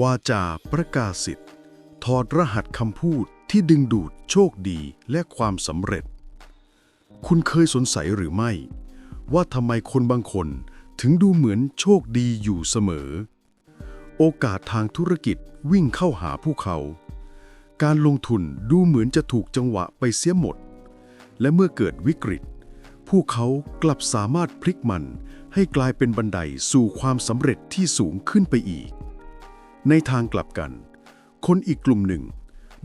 วาจาประกาศสิทธิ์ถอดรหัสคำพูดที่ดึงดูดโชคดีและความสำเร็จ คุณเคยสงสัยหรือไม่ ว่าทำไมคนบางคนถึงดูเหมือนโชคดีอยู่เสมอ โอกาสทางธุรกิจวิ่งเข้าหาผู้เขา การลงทุนดูเหมือนจะถูกจังหวะไปเสียหมด และเมื่อเกิดวิกฤต ผู้เขากลับสามารถพลิกมันให้กลายเป็นบันไดสู่ความสำเร็จที่สูงขึ้นไปอีก ในทางกลับกัน คนอีกกลุ่มหนึ่ง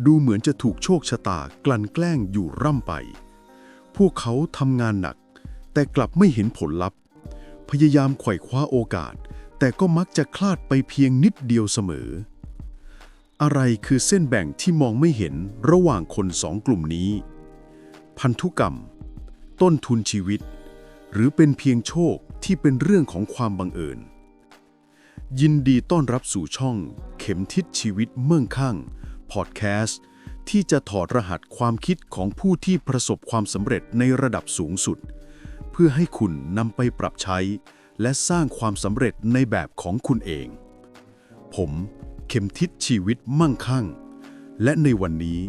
ดูเหมือนจะถูกโชคชะตากลั่นแกล้งอยู่ร่ำไป พวกเขาทำงานหนัก แต่กลับไม่เห็นผลลัพธ์ พยายามไขว่คว้าโอกาส แต่ก็มักจะคลาดไปเพียงนิดเดียวเสมอ อะไรคือเส้นแบ่งที่มองไม่เห็นระหว่างคนสองกลุ่มนี้ พันธุกรรม ต้นทุนชีวิต หรือเป็นเพียงโชคที่เป็นเรื่องของความบังเอิญ ยินดีต้อนรับสู่ช่องเข็มทิศชีวิตเมื่องข้างพอดแคสต์ที่จะถอดรหัสความคิดของผู้ที่ประสบความสำเร็จในระดับสูงสุด เพื่อให้คุณนำไปปรับใช้ และสร้างความสำเร็จในแบบของคุณเอง ผมเข็มทิศชีวิตมั่งคั่ง และในวันนี้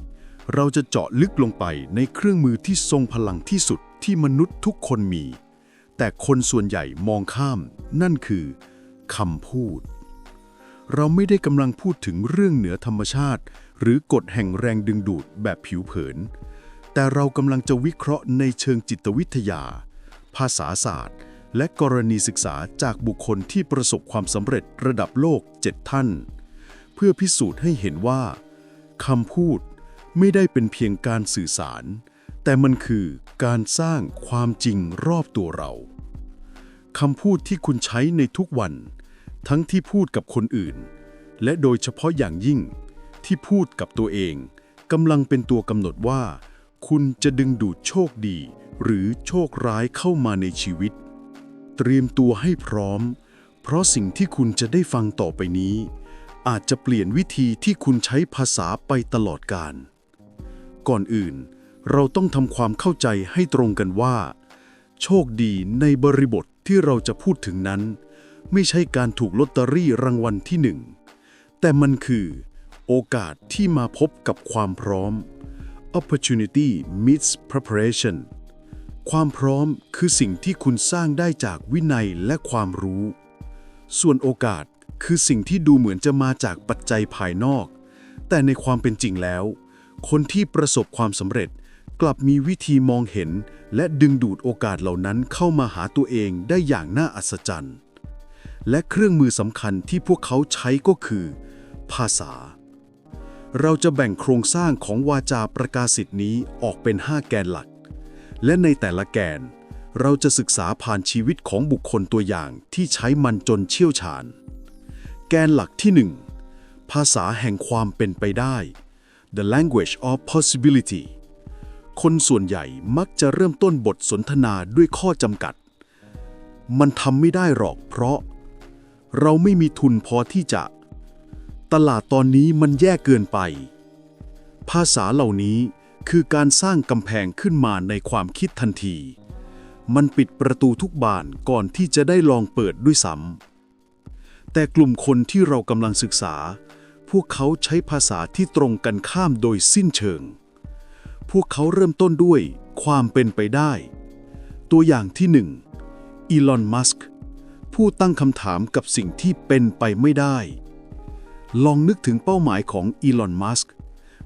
เราจะเจาะลึกลงไปในเครื่องมือที่ทรงพลังที่สุดที่มนุษย์ทุกคนมี แต่คนส่วนใหญ่มองข้ามนั่นคือ คำพูด เราไม่ได้กำลังพูดถึงเรื่องเหนือธรรมชาติ หรือกฎแห่งแรงดึงดูดแบบผิวเผิน แต่เรากำลังจะวิเคราะห์ในเชิงจิตวิทยา ภาษาศาสตร์ และกรณีศึกษาจากบุคคลที่ประสบความสำเร็จระดับโลกเจ็ดท่าน เพื่อพิสูจน์ให้เห็นว่าคำพูดไม่ได้เป็นเพียงการสื่อสาร แต่มันคือการสร้างความจริงรอบตัวเราคำพูดที่คุณใช้ในทุกวัน ทั้งที่พูดกับคนอื่น และโดยเฉพาะอย่างยิ่ง ที่พูดกับตัวเองกำลังเป็นตัวกำหนดว่า คุณจะดึงดูดโชคดี หรือโชคร้ายเข้ามาในชีวิต เตรียมตัวให้พร้อม เพราะสิ่งที่คุณจะได้ฟังต่อไปนี้ อาจจะเปลี่ยนวิธีที่คุณใช้ภาษาไปตลอดกาลก่อนอื่น เราต้องทำความเข้าใจให้ตรงกันว่า โชคดีในบริบทที่เราจะพูดถึงนั้น ไม่ใช่การถูกลอตเตอรี่รางวัลที่หนึ่ง แต่มันคือโอกาสที่มาพบกับความพร้อม opportunity meets preparation ความพร้อมคือสิ่งที่คุณสร้างได้จากวินัยและความรู้ ส่วนโอกาสคือสิ่งที่ดูเหมือนจะมาจากปัจจัยภายนอก แต่ในความเป็นจริงแล้ว คนที่ประสบความสำเร็จกลับมีวิธีมองเห็น และดึงดูดโอกาสเหล่านั้นเข้ามาหาตัวเองได้อย่างน่าอัศจรรย์ และเครื่องมือสำคัญที่พวกเขาใช้ก็คือ ภาษา เราจะแบ่งโครงสร้างของวาจาประกาศสิทธิ์นี้ออกเป็น 5 แกนหลัก และในแต่ละแกน เราจะศึกษาผ่านชีวิตของบุคคลตัวอย่างที่ใช้มันจนเชี่ยวชาญ แกนหลักที่ 1 ภาษาแห่งความเป็นไปได้ the language of possibility คนส่วนใหญ่มักจะเริ่มต้นบทสนทนาด้วยข้อจำกัด มันทำไม่ได้หรอกเพราะ เราไม่มีทุนพอที่จะ ตลาดตอนนี้มันแย่เกินไป ภาษาเหล่านี้คือการสร้างกำแพงขึ้นมาในความคิดทันที มันปิดประตูทุกบานก่อนที่จะได้ลองเปิดด้วยซ้ำแต่กลุ่มคนที่เรากำลังศึกษา พวกเขาใช้ภาษาที่ตรงกันข้ามโดยสิ้นเชิง พวกเขาเริ่มต้นด้วยความเป็นไปได้ ตัวอย่างที่หนึ่งอีลอน มัสก์ ผู้ตั้งคำถามกับสิ่งที่เป็นไปไม่ได้ ลองนึกถึงเป้าหมายของอีลอน มัสก์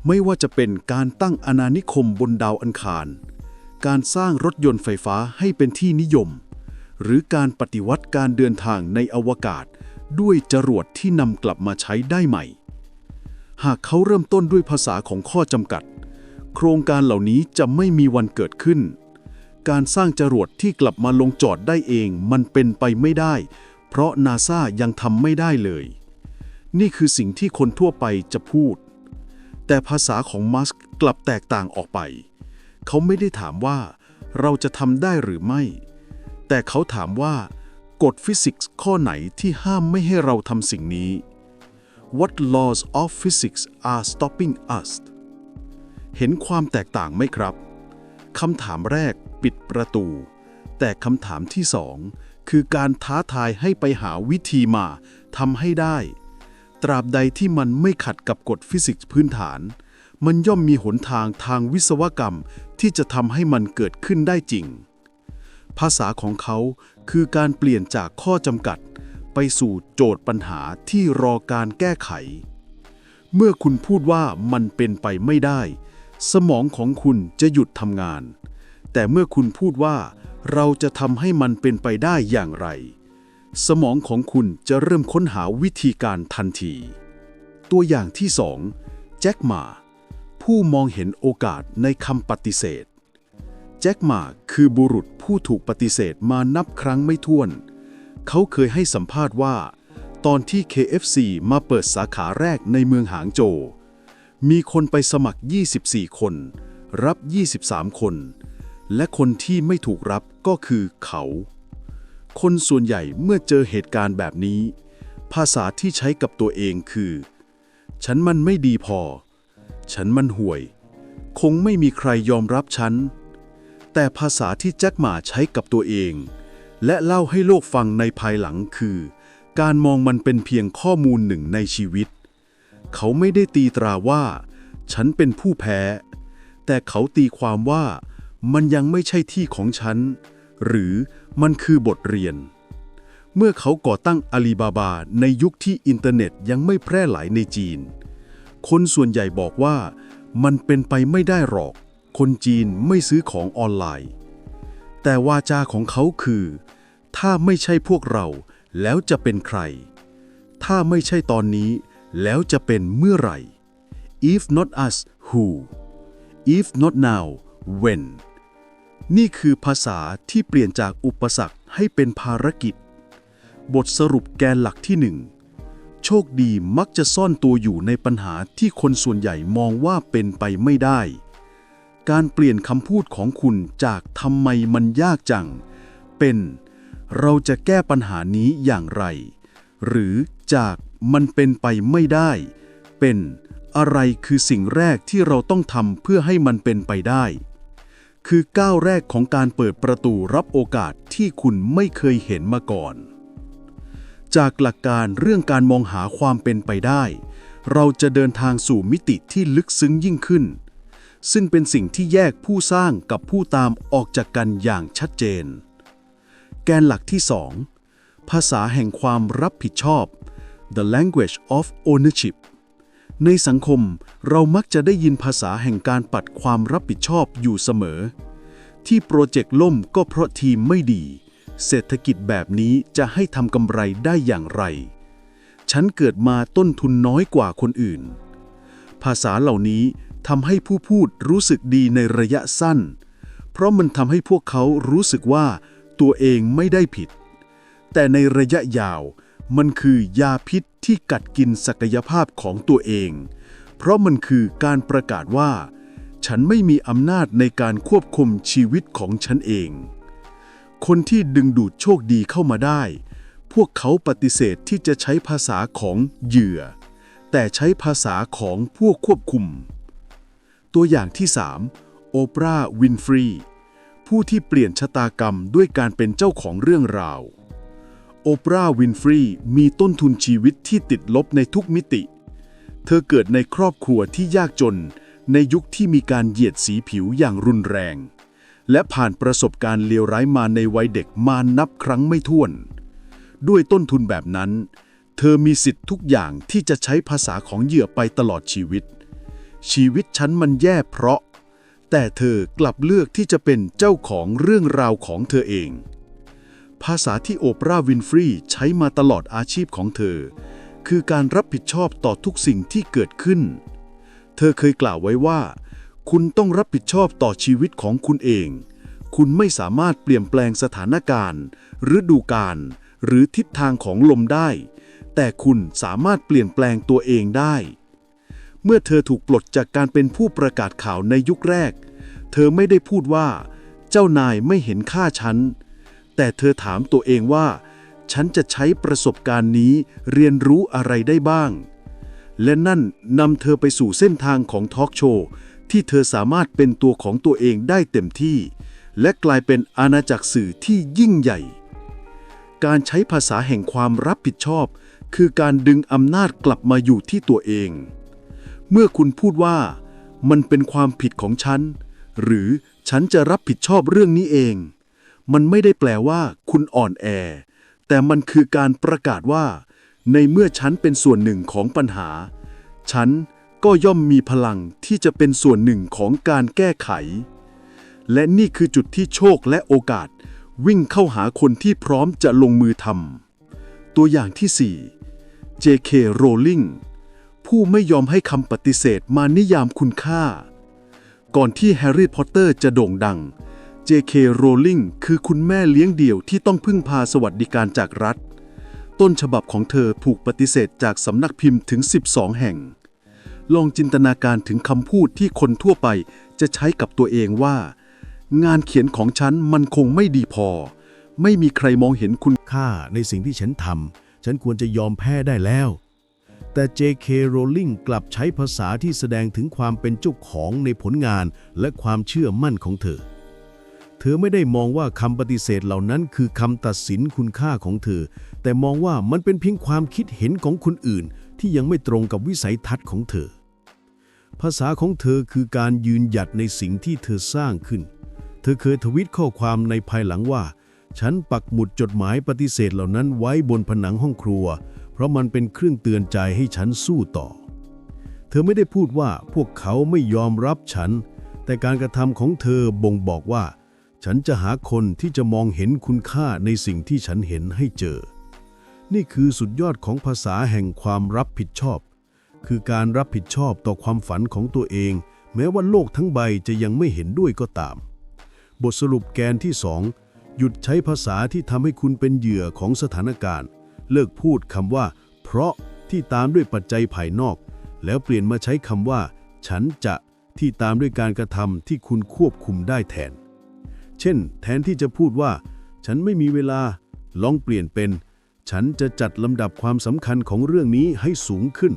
ไม่ว่าจะเป็นการตั้งอาณานิคมบนดาวอังคาร การสร้างรถยนต์ไฟฟ้าให้เป็นที่นิยม หรือการปฏิวัติการเดินทางในอวกาศ ด้วยจรวดที่นำกลับมาใช้ได้ใหม่ หากเขาเริ่มต้นด้วยภาษาของข้อจำกัด โครงการเหล่านี้จะไม่มีวันเกิดขึ้น การสร้างจรวดที่กลับมาลงจอดได้เองมันเป็นไปไม่ได้ เพราะนาซายังทำไม่ได้เลย นี่คือสิ่งที่คนทั่วไปจะพูด แต่ภาษาของมัสก์กลับแตกต่างออกไป เขาไม่ได้ถามว่าเราจะทำได้หรือไม่ แต่เขาถามว่ากฎฟิสิกส์ข้อไหนที่ห้ามไม่ให้เราทำสิ่งนี้ What laws of physics are stopping us เห็นความแตกต่างไหมครับ คำถามแรก ปิดประตู แต่คำถามที่สองคือการท้าทายให้ไปหาวิธีมาทำให้ได้ ตราบใดที่มันไม่ขัดกับกฎฟิสิกส์พื้นฐาน มันย่อมมีหนทางทางวิศวกรรมที่จะทำให้มันเกิดขึ้นได้จริง ภาษาของเขาคือการเปลี่ยนจากข้อจำกัด ไปสู่โจทย์ปัญหาที่รอการแก้ไข เมื่อคุณพูดว่ามันเป็นไปไม่ได้ สมองของคุณจะหยุดทำงาน แต่เมื่อคุณพูดว่า เราจะทำให้มันเป็นไปได้อย่างไร สมองของคุณจะเริ่มค้นหาวิธีการทันที ตัวอย่างที่สองแจ็คมาผู้มองเห็นโอกาสในคำปฏิเสธ แจ็คมาคือบุรุษผู้ถูกปฏิเสธมานับครั้งไม่ถ้วน เขาเคยให้สัมภาษณ์ว่า ตอนที่ KFC มาเปิดสาขาแรกในเมืองหางโจวมีคนไปสมัคร 24 คน รับ 23 คน และคนที่ไม่ถูกรับก็คือเขา คนส่วนใหญ่เมื่อเจอเหตุการณ์แบบนี้ ภาษาที่ใช้กับตัวเองคือ ฉันมันไม่ดีพอ ฉันมันห่วย คงไม่มีใครยอมรับฉัน แต่ภาษาที่แจ็คหมาใช้กับตัวเอง และเล่าให้โลกฟังในภายหลังคือ การมองมันเป็นเพียงข้อมูลหนึ่งในชีวิต เขาไม่ได้ตีตราว่า ฉันเป็นผู้แพ้ แต่เขาตีความว่า มันยังไม่ใช่ที่ของฉัน หรือมันคือบทเรียน เมื่อเขาก่อตั้งอาลีบาบาในยุคที่อินเทอร์เน็ตยังไม่แพร่หลายในจีน คนส่วนใหญ่บอกว่ามันเป็นไปไม่ได้หรอก คนจีนไม่ซื้อของออนไลน์ แต่วาจาของเขาคือ ถ้าไม่ใช่พวกเราแล้วจะเป็นใคร ถ้าไม่ใช่ตอนนี้ แล้วจะเป็นเมื่อไหร่ if not us who if not now when นี่คือภาษาที่เปลี่ยนจากอุปสรรคให้เป็นภารกิจ บทสรุปแกนหลักที่หนึ่งโชคดีมักจะซ่อนตัวอยู่ในปัญหาที่คนส่วนใหญ่มองว่าเป็นไปไม่ได้ การเปลี่ยนคำพูดของคุณจากทำไมมันยากจัง เป็น เราจะแก้ปัญหานี้อย่างไร หรือจากมันเป็นไปไม่ได้ เป็นอะไรคือสิ่งแรกที่เราต้องทำเพื่อให้มันเป็นไปได้ คือก้าวแรกของการเปิดประตูรับโอกาสที่คุณไม่เคยเห็นมาก่อน จากหลักการเรื่องการมองหาความเป็นไปได้ เราจะเดินทางสู่มิติที่ลึกซึ้งยิ่งขึ้น ซึ่งเป็นสิ่งที่แยกผู้สร้างกับผู้ตามออกจากกันอย่างชัดเจน แกนหลักที่ 2 ภาษาแห่งความรับผิดชอบ the language of ownership ในสังคมเรามักจะได้ยินภาษาแห่งการปัดความรับผิดชอบอยู่เสมอ ที่โปรเจกต์ล่มก็เพราะทีมไม่ดี เศรษฐกิจแบบนี้จะให้ทำกำไรได้อย่างไร ฉันเกิดมาต้นทุนน้อยกว่าคนอื่น ภาษาเหล่านี้ทำให้ผู้พูดรู้สึกดีในระยะสั้น เพราะมันทำให้พวกเขารู้สึกว่าตัวเองไม่ได้ผิด แต่ในระยะยาว มันคือยาพิษที่กัดกินศักยภาพของตัวเอง เพราะมันคือการประกาศว่า ฉันไม่มีอำนาจในการควบคุมชีวิตของฉันเอง คนที่ดึงดูดโชคดีเข้ามาได้ พวกเขาปฏิเสธที่จะใช้ภาษาของเหยื่อ แต่ใช้ภาษาของพวกควบคุม ตัวอย่างที่ 3 โอปราห์ วินฟรี ผู้ที่เปลี่ยนชะตากรรมด้วยการเป็นเจ้าของเรื่องราว โอปราห์วินฟรีมีต้นทุนชีวิตที่ติดลบในทุกมิติ เธอเกิดในครอบครัวที่ยากจน ในยุคที่มีการเหยียดสีผิวอย่างรุนแรง และผ่านประสบการณ์เลวร้ายมาในวัยเด็กมานับครั้งไม่ถ้วน ด้วยต้นทุนแบบนั้น เธอมีสิทธิ์ทุกอย่างที่จะใช้ภาษาของเหยื่อไปตลอดชีวิต ชีวิตฉันมันแย่เพราะ แต่เธอกลับเลือกที่จะเป็นเจ้าของเรื่องราวของเธอเอง ภาษาที่โอปราห์วินฟรีใช้มาตลอดอาชีพของเธอ คือการรับผิดชอบต่อทุกสิ่งที่เกิดขึ้น เธอเคยกล่าวไว้ว่า คุณต้องรับผิดชอบต่อชีวิตของคุณเอง คุณไม่สามารถเปลี่ยนแปลงสถานการณ์ ฤดูกาลหรือทิศทางของลมได้ แต่คุณสามารถเปลี่ยนแปลงตัวเองได้ เมื่อเธอถูกปลดจากการเป็นผู้ประกาศข่าวในยุคแรก เธอไม่ได้พูดว่า เจ้านายไม่เห็นค่าฉัน แต่เธอถามตัวเองว่า ฉันจะใช้ประสบการณ์นี้เรียนรู้อะไรได้บ้าง และนั่นนำเธอไปสู่เส้นทางของทอล์กโชว์ที่เธอสามารถเป็นตัวของตัวเองได้เต็มที่ และกลายเป็นอาณาจักรสื่อที่ยิ่งใหญ่ การใช้ภาษาแห่งความรับผิดชอบ คือการดึงอำนาจกลับมาอยู่ที่ตัวเอง เมื่อคุณพูดว่า มันเป็นความผิดของฉัน หรือฉันจะรับผิดชอบเรื่องนี้เอง มันไม่ได้แปลว่าคุณอ่อนแอ แต่มันคือการประกาศว่า ในเมื่อฉันเป็นส่วนหนึ่งของปัญหา ฉันก็ย่อมมีพลังที่จะเป็นส่วนหนึ่งของการแก้ไข และนี่คือจุดที่โชคและโอกาส วิ่งเข้าหาคนที่พร้อมจะลงมือทำตัวอย่างที่ 4 J.K. Rowling ผู้ไม่ยอมให้คำปฏิเสธมานิยามคุณค่า ก่อนที่แฮร์รี่พอตเตอร์จะโด่งดัง J.K. Rowling คือคุณแม่เลี้ยงเดี่ยวที่ต้องพึ่งพาสวัสดิการจากรัฐ ต้นฉบับของเธอถูกปฏิเสธจากสำนักพิมพ์ถึง 12 แห่ง ลองจินตนาการถึงคำพูดที่คนทั่วไปจะใช้กับตัวเองว่า งานเขียนของฉันมันคงไม่ดีพอ ไม่มีใครมองเห็นคุณค่าในสิ่งที่ฉันทำฉันควรจะยอมแพ้ได้แล้ว แต่ J.K. Rowling กลับใช้ภาษาที่แสดงถึงความเป็นเจ้าของในผลงานและความเชื่อมั่นของเธอ ธอไม่ได้มองว่าคำปฏิเสธเหล่านั้นคือคำตัดสินคุณค่าของเธอ แต่มองว่ามันเป็นเพียงความคิดเห็นของคนอื่น ที่ยังไม่ตรงกับวิสัยทัศน์ของเธอ ภาษาของเธอคือการยืนหยัดในสิ่งที่เธอสร้างขึ้น เธอเคยทวิตข้อความในภายหลังว่า ฉันปักหมุดจดหมายปฏิเสธเหล่านั้นไว้บนผนังห้องครัว เพราะมันเป็นเครื่องเตือนใจให้ฉันสู้ต่อ เธอไม่ได้พูดว่าพวกเขาไม่ยอมรับฉัน แต่การกระทำของเธอบ่งบอกว่า ฉันจะหาคนที่จะมองเห็นคุณค่าในสิ่งที่ฉันเห็นให้เจอ นี่คือสุดยอดของภาษาแห่งความรับผิดชอบ คือการรับผิดชอบต่อความฝันของตัวเอง แม้ว่าโลกทั้งใบจะยังไม่เห็นด้วยก็ตาม บทสรุปแกนที่2หยุดใช้ภาษาที่ทำให้คุณเป็นเหยื่อของสถานการณ์ เลิกพูดคำว่า เพราะที่ตามด้วยปัจจัยภายนอก แล้วเปลี่ยนมาใช้คำว่า ฉันจะที่ตามด้วยการกระทำที่คุณควบคุมได้แทน ช่น แทนที่จะพูดว่า ฉันไม่มีเวลา ลองเปลี่ยนเป็น ฉันจะจัดลำดับความสำคัญของเรื่องนี้ให้สูงขึ้น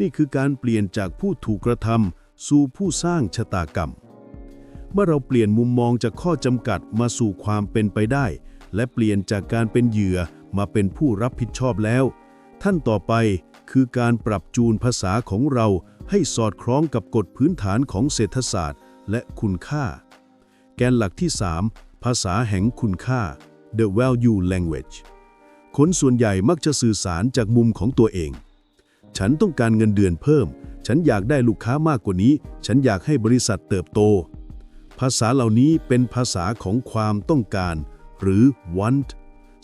นี่คือการเปลี่ยนจากผู้ถูกกระทำสู่ผู้สร้างชะตากรรม เมื่อเราเปลี่ยนมุมมองจากข้อจำกัดมาสู่ความเป็นไปได้ และเปลี่ยนจากการเป็นเหยื่อมาเป็นผู้รับผิดชอบแล้ว ท่านต่อไปคือการปรับจูนภาษาของเราให้สอดคล้องกับกฎพื้นฐานของเศรษฐศาสตร์ และคุณค่า แกนหลักที่ 3 ภาษาแห่งคุณค่า the value language คนส่วนใหญ่มักจะสื่อสารจากมุมของตัวเอง ฉันต้องการเงินเดือนเพิ่ม ฉันอยากได้ลูกค้ามากกว่านี้ ฉันอยากให้บริษัทเติบโต ภาษาเหล่านี้เป็นภาษาของความต้องการ หรือ want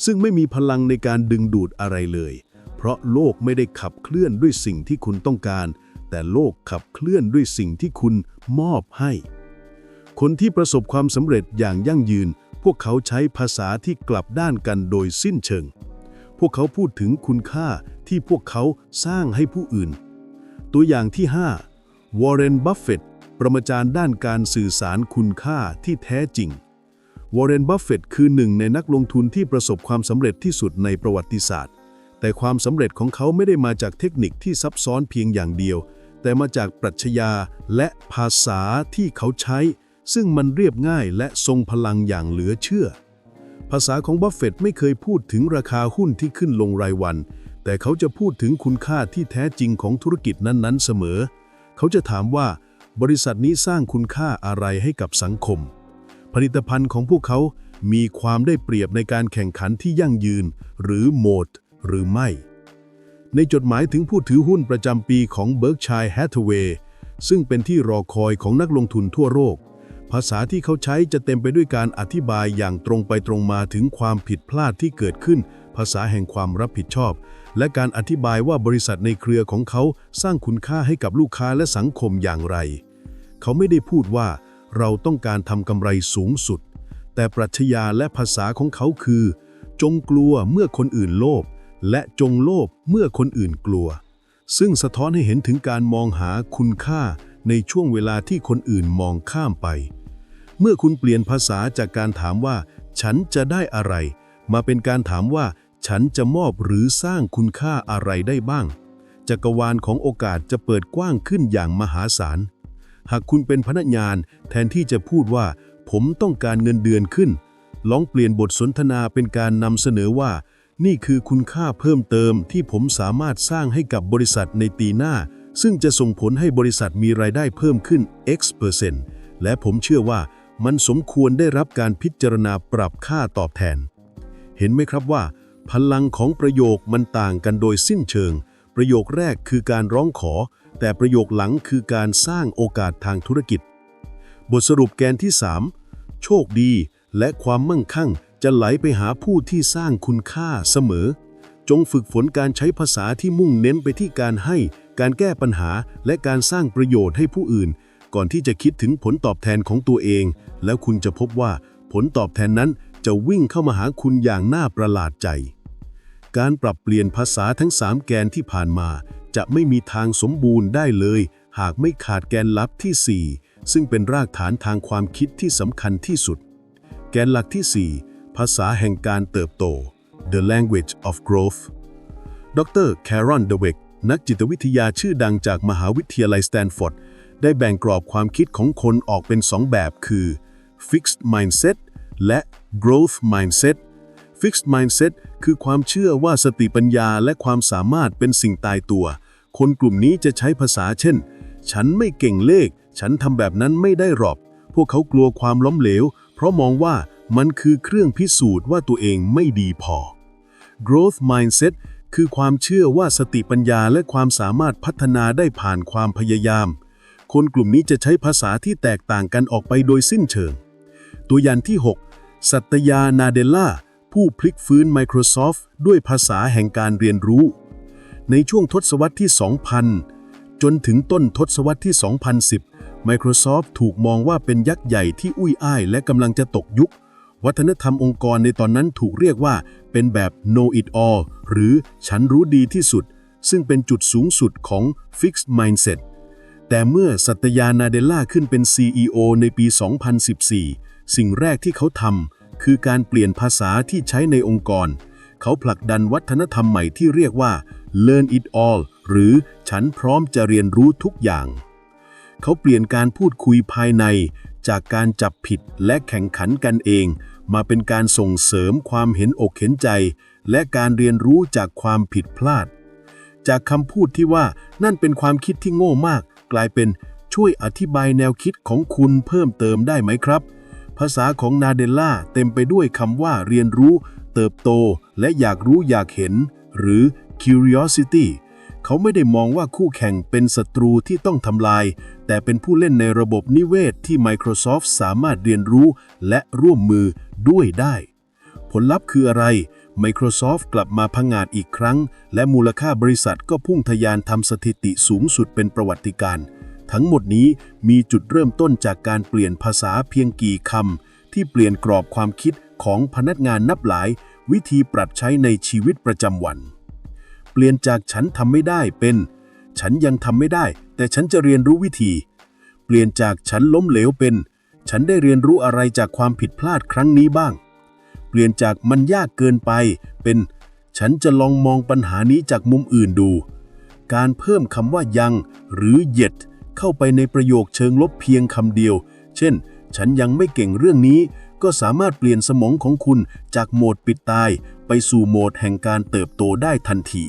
ซึ่งไม่มีพลังในการดึงดูดอะไรเลย เพราะโลกไม่ได้ขับเคลื่อนด้วยสิ่งที่คุณต้องการ แต่โลกขับเคลื่อนด้วยสิ่งที่คุณมอบให้ คนที่ประสบความสำเร็จอย่างยั่งยืน พวกเขาใช้ภาษาที่กลับด้านกันโดยสิ้นเชิง พวกเขาพูดถึงคุณค่าที่พวกเขาสร้างให้ผู้อื่น ตัวอย่างที่ 5 วอร์เรน บัฟเฟตต์ประมาจารย์ด้านการสื่อสารคุณค่าที่แท้จริง วอร์เรน บัฟเฟตต์คือหนึ่งในนักลงทุนที่ประสบความสำเร็จที่สุดในประวัติศาสตร์ แต่ความสำเร็จของเขาไม่ได้มาจากเทคนิคที่ซับซ้อนเพียงอย่างเดียว แต่มาจากปรัชญาและภาษาที่เขาใช้ ซึ่งมันเรียบง่ายและทรงพลังอย่างเหลือเชื่อ ภาษาของบัฟเฟตต์ไม่เคยพูดถึงราคาหุ้นที่ขึ้นลงรายวัน แต่เขาจะพูดถึงคุณค่าที่แท้จริงของธุรกิจนั้นๆ เสมอ เขาจะถามว่า บริษัทนี้สร้างคุณค่าอะไรให้กับสังคม ผลิตภัณฑ์ของพวกเขา มีความได้เปรียบในการแข่งขันที่ยั่งยืน หรือโหมด หรือไม่ ในจดหมายถึงผู้ถือหุ้นประจำปีของ Berkshire Hathaway ซึ่งเป็นที่รอคอยของนักลงทุนทั่วโลก ภาษาที่เขาใช้จะเต็มไปด้วยการอธิบายอย่างตรงไปตรงมาถึงความผิดพลาดที่เกิดขึ้น ภาษาแห่งความรับผิดชอบ และการอธิบายว่าบริษัทในเครือของเขาสร้างคุณค่าให้กับลูกค้าและสังคมอย่างไร เขาไม่ได้พูดว่า เราต้องการทำกำไรสูงสุด แต่ปรัชญาและภาษาของเขาคือ จงกลัวเมื่อคนอื่นโลภและจงโลภเมื่อคนอื่นกลัว ซึ่งสะท้อนให้เห็นถึงการมองหาคุณค่าในช่วงเวลาที่คนอื่นมองข้ามไป เมื่อคุณเปลี่ยนภาษาจากการถามว่า ฉันจะได้อะไร มาเป็นการถามว่า ฉันจะมอบหรือสร้างคุณค่าอะไรได้บ้าง จักรวาลของโอกาสจะเปิดกว้างขึ้นอย่างมหาศาล หากคุณเป็นพนักงานแทนที่จะพูดว่า ผมต้องการเงินเดือนขึ้น ลองเปลี่ยนบทสนทนาเป็นการนำเสนอว่า นี่คือคุณค่าเพิ่มเติมที่ผมสามารถสร้างให้กับบริษัทในปีหน้า ซึ่งจะส่งผลให้บริษัทมีรายได้เพิ่มขึ้น X เปอร์เซ็นต์และผมเชื่อว่า มันสมควรได้รับการพิจารณาปรับค่าตอบแทน เห็นไหมครับว่า พลังของประโยคมันต่างกันโดยสิ้นเชิง ประโยคแรกคือการร้องขอ แต่ประโยคหลังคือการสร้างโอกาสทางธุรกิจ บทสรุปแกนที่ 3 โชคดีและความมั่งคั่งจะไหลไปหาผู้ที่สร้างคุณค่าเสมอ จงฝึกฝนการใช้ภาษาที่มุ่งเน้นไปที่การให้ การแก้ปัญหา และการสร้างประโยชน์ให้ผู้อื่น ก่อนที่จะคิดถึงผลตอบแทนของตัวเอง แล้วคุณจะพบว่าผลตอบแทนนั้นจะวิ่งเข้ามาหาคุณอย่างน่าประหลาดใจ การปรับเปลี่ยนภาษาทั้ง 3 แกนที่ผ่านมา จะไม่มีทางสมบูรณ์ได้เลย หากไม่ขาดแกนลับที่ 4 ซึ่งเป็นรากฐานทางความคิดที่สำคัญที่สุด แกนหลักที่ 4 ภาษาแห่งการเติบโต The Language of Growth ดรแครอนเดเวกนักจิตวิทยาชื่อดังจากมหาวิทยาลัยสแตนฟอร์ด ได้แบ่งกรอบความคิดของคนออกเป็น 2 แบบคือ Fixed Mindset และ Growth Mindset Fixed Mindset คือความเชื่อว่าสติปัญญาและความสามารถเป็นสิ่งตายตัว คนกลุ่มนี้จะใช้ภาษาเช่น ฉันไม่เก่งเลข ฉันทำแบบนั้นไม่ได้หรอก พวกเขากลัวความล้มเหลว เพราะมองว่ามันคือเครื่องพิสูจน์ว่าตัวเองไม่ดีพอ Growth Mindset คือความเชื่อว่าสติปัญญาและความสามารถพัฒนาได้ผ่านความพยายาม คนกลุ่มนี้จะใช้ภาษาที่แตกต่างกันออกไปโดยสิ้นเชิง ตัวอย่างที่ 6 สัตยานาเดล่า ผู้พลิกฟื้น Microsoft ด้วยภาษาแห่งการเรียนรู้ ในช่วงทศวรรษที่ 2000 จนถึงต้นทศวรรษที่ 2010 Microsoft ถูกมองว่าเป็นยักษ์ใหญ่ที่อุ้ยอ้ายและกำลังจะตกยุค วัฒนธรรมองค์กรในตอนนั้นถูกเรียกว่าเป็นแบบ know it all หรือฉันรู้ดีที่สุดซึ่งเป็นจุดสูงสุดของ fixed mindset แต่เมื่อสัตยานาเดล่าขึ้นเป็น CEO ในปี 2014 สิ่งแรกที่เขาทำคือการเปลี่ยนภาษาที่ใช้ในองค์กร เขาผลักดันวัฒนธรรมใหม่ที่เรียกว่า learn it all หรือฉันพร้อมจะเรียนรู้ทุกอย่าง เขาเปลี่ยนการพูดคุยภายใน จากการจับผิดและแข่งขันกันเอง มาเป็นการส่งเสริมความเห็นอกเห็นใจ และการเรียนรู้จากความผิดพลาด จากคำพูดที่ว่านั่นเป็นความคิดที่โง่มาก กลายเป็นช่วยอธิบายแนวคิดของคุณเพิ่มเติมได้ไหมครับ ภาษาของนาเดลล่าเต็มไปด้วยคำว่าเรียนรู้ เติบโต และอยากรู้อยากเห็น หรือ curiosity เขาไม่ได้มองว่าคู่แข่งเป็นศัตรูที่ต้องทำลาย แต่เป็นผู้เล่นในระบบนิเวศที่ Microsoft สามารถเรียนรู้และร่วมมือด้วยได้ ผลลัพธ์คืออะไร Microsoft กลับมาพังงาดอีกครั้ง และมูลค่าบริษัทก็พุ่งทะยานทำสถิติสูงสุดเป็นประวัติการณ์ทั้งหมดนี้มีจุดเริ่มต้นจากการเปลี่ยนภาษาเพียงกี่คำที่เปลี่ยนกรอบความคิดของพนักงานนับหลาย วิธีปรับใช้ในชีวิตประจำวัน เปลี่ยนจากฉันทำไม่ได้เป็น ฉันยังทำไม่ได้ แต่ฉันจะเรียนรู้วิธี เปลี่ยนจากฉันล้มเหลวเป็น ฉันได้เรียนรู้อะไรจากความผิดพลาดครั้งนี้บ้าง ปลี่ยนจากมันยากเกินไป เป็นฉันจะลองมองปัญหานี้จากมุมอื่นดู การเพิ่มคำว่ายัง หรือ yet เข้าไปในประโยคเชิงลบเพียงคำเดียว เช่น ฉันยังไม่เก่งเรื่องนี้ ก็สามารถเปลี่ยนสมองของคุณจากโหมดปิดตาย ไปสู่โหมดแห่งการเติบโตได้ทันที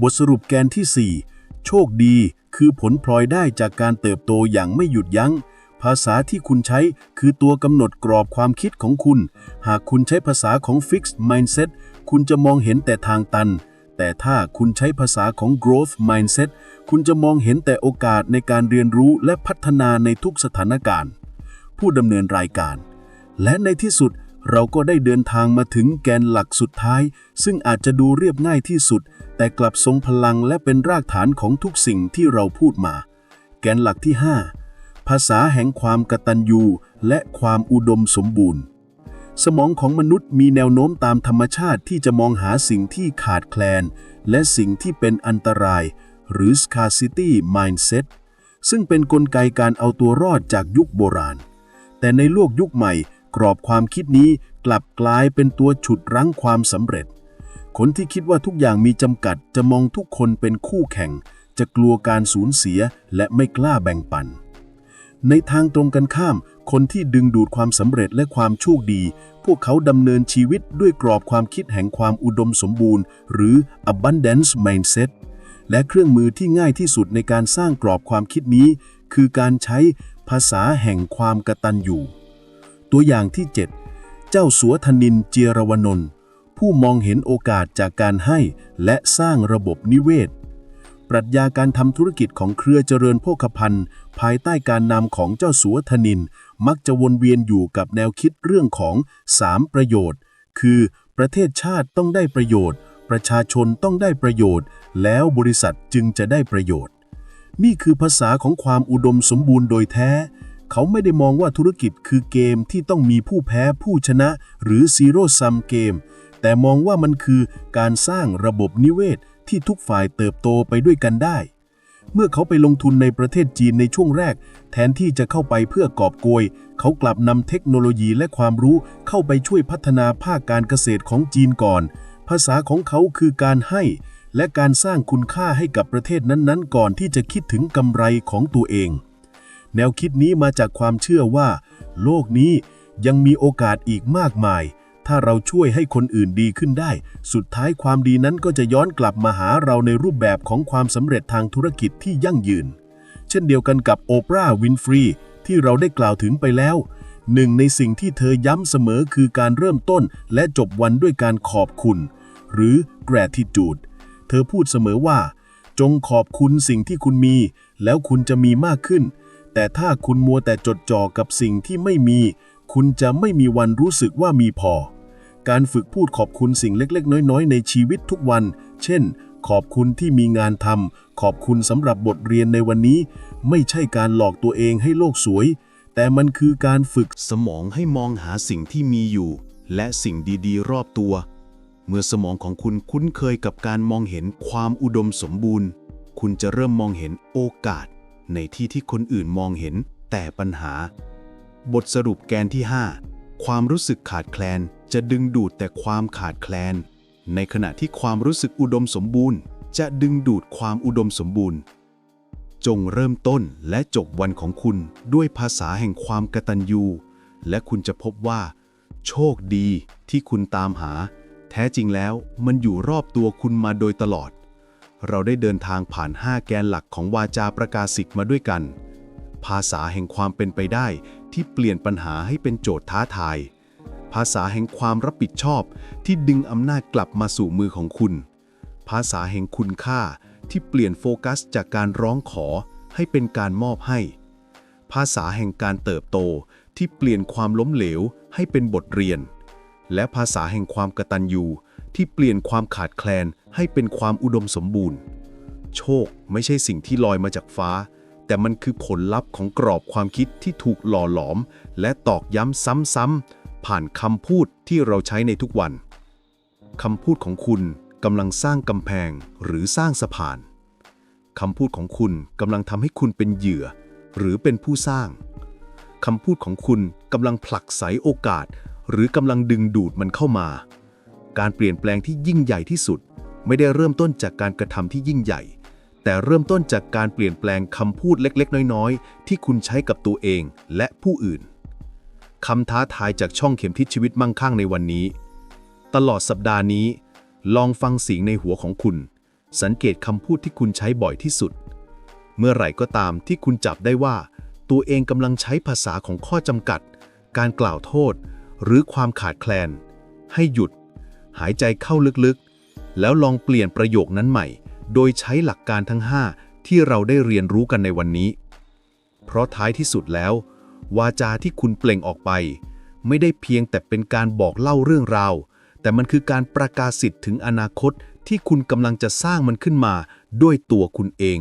บทสรุปแกนที่ 4 โชคดีคือผลพลอยได้จากการเติบโตอย่างไม่หยุดยัง้ง ภาษาที่คุณใช้คือตัวกำหนดกรอบความคิดของคุณ หากคุณใช้ภาษาของ Fixed Mindset คุณจะมองเห็นแต่ทางตัน แต่ถ้าคุณใช้ภาษาของ Growth Mindset คุณจะมองเห็นแต่โอกาสในการเรียนรู้และพัฒนาในทุกสถานการณ์ ผู้ดำเนินรายการ และในที่สุดเราก็ได้เดินทางมาถึงแกนหลักสุดท้าย ซึ่งอาจจะดูเรียบง่ายที่สุด แต่กลับทรงพลังและเป็นรากฐานของทุกสิ่งที่เราพูดมา แกนหลักที่ 5 ภาษาแห่งความกตัญญูและความอุดมสมบูรณ์ สมองของมนุษย์มีแนวโน้มตามธรรมชาติที่จะมองหาสิ่งที่ขาดแคลน และสิ่งที่เป็นอันตราย หรือ scarcity mindset ซึ่งเป็นนกลไกการเอาตัวรอดจากยุคโบราณ แต่ในโลกยุคใหม่ กรอบความคิดนี้กลับกลายเป็นตัวฉุดรั้งความสำเร็จ คนที่คิดว่าทุกอย่างมีจำกัดจะมองทุกคนเป็นคู่แข่ง จะกลัวการสูญเสียและไม่กล้าแบ่งปัน ในทางตรงกันข้าม คนที่ดึงดูดความสำเร็จและความโชคดี พวกเขาดำเนินชีวิตด้วยกรอบความคิดแห่งความอุดมสมบูรณ์ หรือ abundance mindset และเครื่องมือที่ง่ายที่สุดในการสร้างกรอบความคิดนี้ คือการใช้ภาษาแห่งความกตัญญูตัวอย่างที่ 7 เจ้าสัวธนินเจียรวนนท์ผู้มองเห็นโอกาสจากการให้และสร้างระบบนิเวศ ปรัชญาการทำธุรกิจของเครือเจริญโภคภัณฑ์ ภายใต้การนำของเจ้าสัวธนิน มักจะวนเวียนอยู่กับแนวคิดเรื่องของ 3 ประโยชน์ คือ ประเทศชาติต้องได้ประโยชน์ ประชาชนต้องได้ประโยชน์ แล้วบริษัทจึงจะได้ประโยชน์ นี่คือภาษาของความอุดมสมบูรณ์โดยแท้ เขาไม่ได้มองว่าธุรกิจคือเกมที่ต้องมีผู้แพ้ผู้ชนะ หรือซีโร่ซัมเกมแต่มองว่ามันคือการสร้างระบบนิเวศ ที่ทุกฝ่ายเติบโตไปด้วยกันได้ เมื่อเขาไปลงทุนในประเทศจีนในช่วงแรก แทนที่จะเข้าไปเพื่อกอบโกย เขากลับนำเทคโนโลยีและความรู้เข้าไปช่วยพัฒนาภาคการเกษตรของจีนก่อน ภาษาของเขาคือการให้ และการสร้างคุณค่าให้กับประเทศนั้นๆ ก่อนที่จะคิดถึงกำไรของตัวเอง แนวคิดนี้มาจากความเชื่อว่า โลกนี้ยังมีโอกาสอีกมากมาย ถ้าเราช่วยให้คนอื่นดีขึ้นได้ สุดท้ายความดีนั้นก็จะย้อนกลับมาหาเราในรูปแบบของความสำเร็จทางธุรกิจที่ยั่งยืน เช่นเดียวกันกับโอปราห์วินฟรีที่เราได้กล่าวถึงไปแล้ว หนึ่งในสิ่งที่เธอย้ำเสมอคือการเริ่มต้นและจบวันด้วยการขอบคุณ หรือ gratitude เธอพูดเสมอว่า จงขอบคุณสิ่งที่คุณมี แล้วคุณจะมีมากขึ้น แต่ถ้าคุณมัวแต่จดจ่อกับสิ่งที่ไม่มี คุณจะไม่มีวันรู้สึกว่ามีพอ การฝึกพูดขอบคุณสิ่งเล็กๆ น้อยๆ ในชีวิตทุกวัน เช่น ขอบคุณที่มีงานทำขอบคุณสำหรับบทเรียนในวันนี้ ไม่ใช่การหลอกตัวเองให้โลกสวย แต่มันคือการฝึกสมองให้มองหาสิ่งที่มีอยู่ และสิ่งดีๆ รอบตัว เมื่อสมองของคุณคุ้นเคยกับการมองเห็นความอุดมสมบูรณ์ คุณจะเริ่มมองเห็นโอกาส ในที่ที่คนอื่นมองเห็นแต่ปัญหา บทสรุปแกนที่ 5 ความรู้สึกขาดแคลน จะดึงดูดแต่ความขาดแคลน ในขณะที่ความรู้สึกอุดมสมบูรณ์ จะดึงดูดความอุดมสมบูรณ์ จงเริ่มต้นและจบวันของคุณด้วยภาษาแห่งความกตัญญู และคุณจะพบว่า โชคดีที่คุณตามหา แท้จริงแล้วมันอยู่รอบตัวคุณมาโดยตลอด เราได้เดินทางผ่าน5แกนหลักของวาจาประกาศิกมาด้วยกัน ภาษาแห่งความเป็นไปได้ที่เปลี่ยนปัญหาให้เป็นโจทย์ท้าทาย ภาษาแห่งความรับผิดชอบที่ดึงอำนาจกลับมาสู่มือของคุณ ภาษาแห่งคุณค่าที่เปลี่ยนโฟกัสจากการร้องขอให้เป็นการมอบให้ ภาษาแห่งการเติบโตที่เปลี่ยนความล้มเหลวให้เป็นบทเรียน และภาษาแห่งความกตัญญูที่เปลี่ยนความขาดแคลนให้เป็นความอุดมสมบูรณ์ โชคไม่ใช่สิ่งที่ลอยมาจากฟ้า แต่มันคือผลลัพธ์ของกรอบความคิดที่ถูกหล่อหลอม และตอกย้ำซ้ำๆ ผ่านคำพูดที่เราใช้ในทุกวันคำพูดของคุณกำลังสร้างกำแพงหรือสร้างสะพานคำพูดของคุณกำลังทำให้คุณเป็นเหยื่อ หรือเป็นผู้สร้างคำพูดของคุณกำลังผลักไสโอกาส หรือกำลังดึงดูดมันเข้ามา การเปลี่ยนแปลงที่ยิ่งใหญ่ที่สุด ไม่ได้เริ่มต้นจากการกระทำที่ยิ่งใหญ่ แต่เริ่มต้นจากการเปลี่ยนแปลงคำพูดเล็กๆ น้อยๆ ที่คุณใช้กับตัวเองและผู้อื่น คำท้าทายจากช่องเข็มทิศชีวิตมั่งคั่งในวันนี้ ตลอดสัปดาห์นี้ ลองฟังเสียงในหัวของคุณ สังเกตคำพูดที่คุณใช้บ่อยที่สุด เมื่อไหร่ก็ตามที่คุณจับได้ว่า ตัวเองกำลังใช้ภาษาของข้อจำกัด การกล่าวโทษ หรือความขาดแคลน ให้หยุด หายใจเข้าลึกๆ แล้วลองเปลี่ยนประโยคนั้นใหม่ โดยใช้หลักการทั้ง 5 ที่เราได้เรียนรู้กันในวันนี้ เพราะท้ายที่สุดแล้ว วาจาที่คุณเปล่งออกไป ไม่ได้เพียงแต่เป็นการบอกเล่าเรื่องราว แต่มันคือการประกาศสิทธิ์ถึงอนาคตที่คุณกำลังจะสร้างมันขึ้นมาด้วยตัวคุณเอง